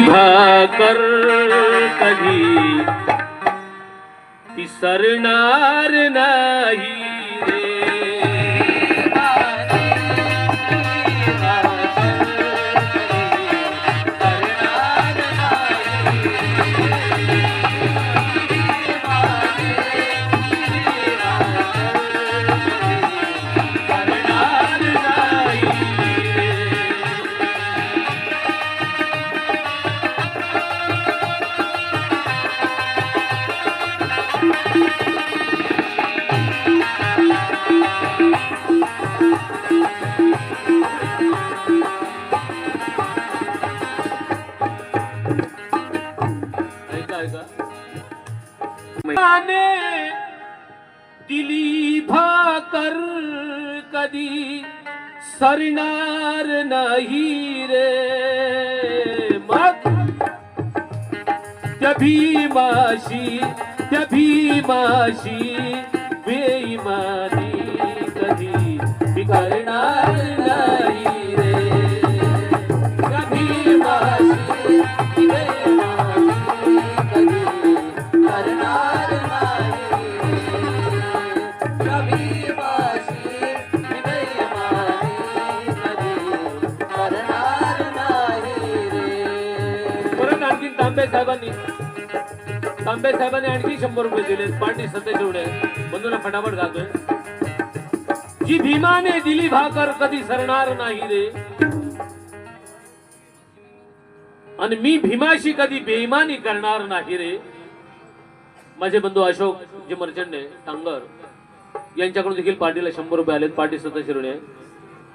भाकर कधी ती सरणार नाही रे दिली भाकर कधी सरणार नाही रे मग? त्या भीमाशी त्या भीमाशी बेईमानी कधी बिघडणार नाही रे तांबे साहेबांनी तांबे साहेबांनी आणखी शंभर रुपये दिले. पार्टी सध्या ठेवले बंधूला फटाफट घालतोय. जी भीमाने दिली भाकर कधी सरणार नाही रे. आणि मी भीमाशी कधी बेईमानी करणार नाही रे. माझे बंधू अशोक जे मर्चंडे टांगर यांच्याकडून देखील पार्टीला शंभर रुपये आलेत. पार्टी सत्य शिरोडे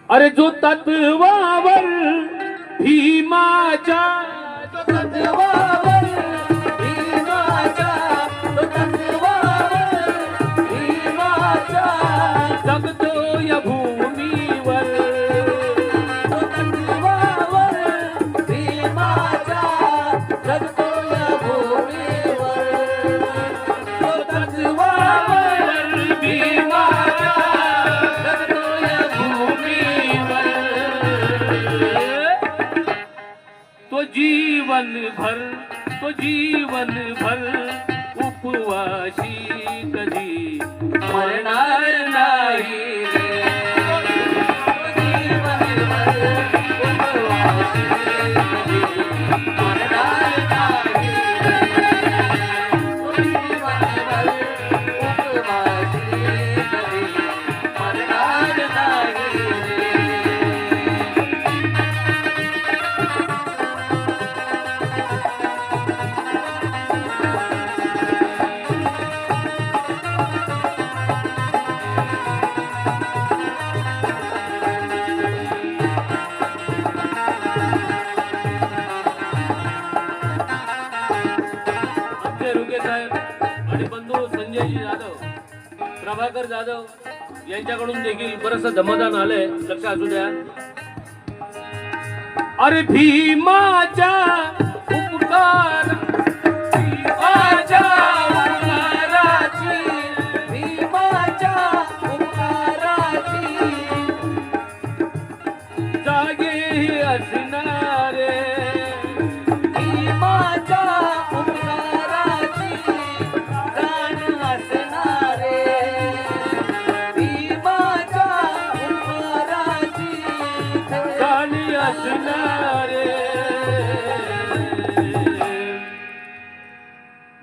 अरे जो तत्वावर भीमाच्या जो जीवन भर तो जीवन भर उपवाशी कधी मरणार नाही. संजयजी जाधव प्रभाकर जाधव यांच्याकडून देखील बरस धमदान आलंय. लक्ष असू द्या. अरे भीमाच्या उपकार भीमाच्या उपकाराची भीमाच्या उपकाराची.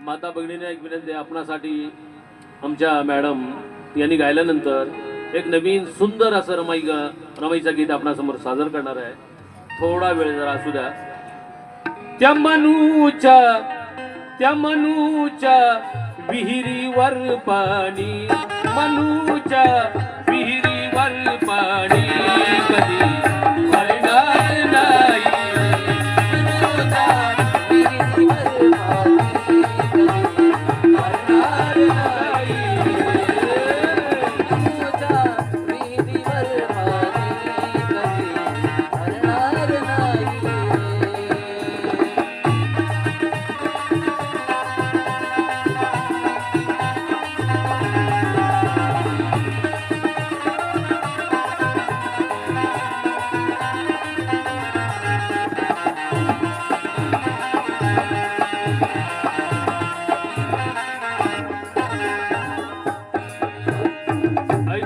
माता भगिनीने एक विनंती आपणासाठी आमच्या मॅडम यांनी गायल्यानंतर एक नवीन सुंदर असं रमाई रमाईचं गीत आपणासमोर सादर करणार आहे. थोडा वेळ जरा असू द्या. त्या मनूच्या त्या मनूच्या विहिरीवर पाणी मनूच्या विहिरीवर पाणी कधी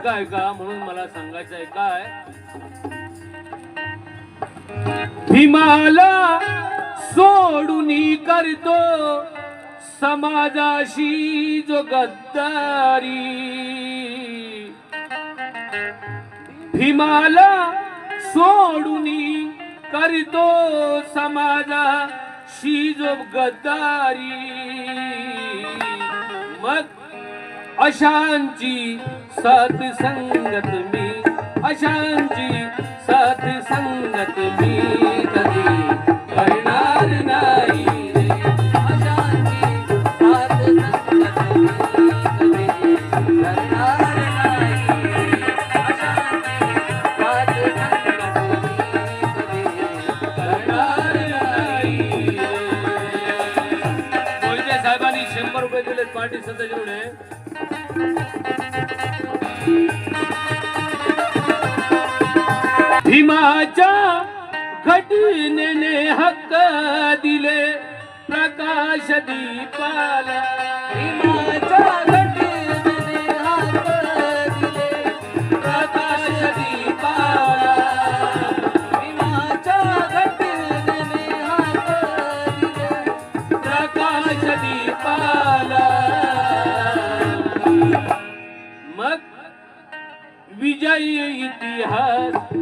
ऐका ऐका म्हणून मला सांगायचं आहे काय? भीमाला सोडून करतो समाजाशी जो गद्दारी. भीमाला सोडून करतो समाजाशी जो गद्दारी. मग अशांची सत्संगत मी अशांची सतसंगत मी कधी करणार नाही साहेबांनी शंभर रुपये दिलेत पार्टी सदस्य भीमाच्या घटनेने हक्क दिले प्रकाश दीपाला. इतिहास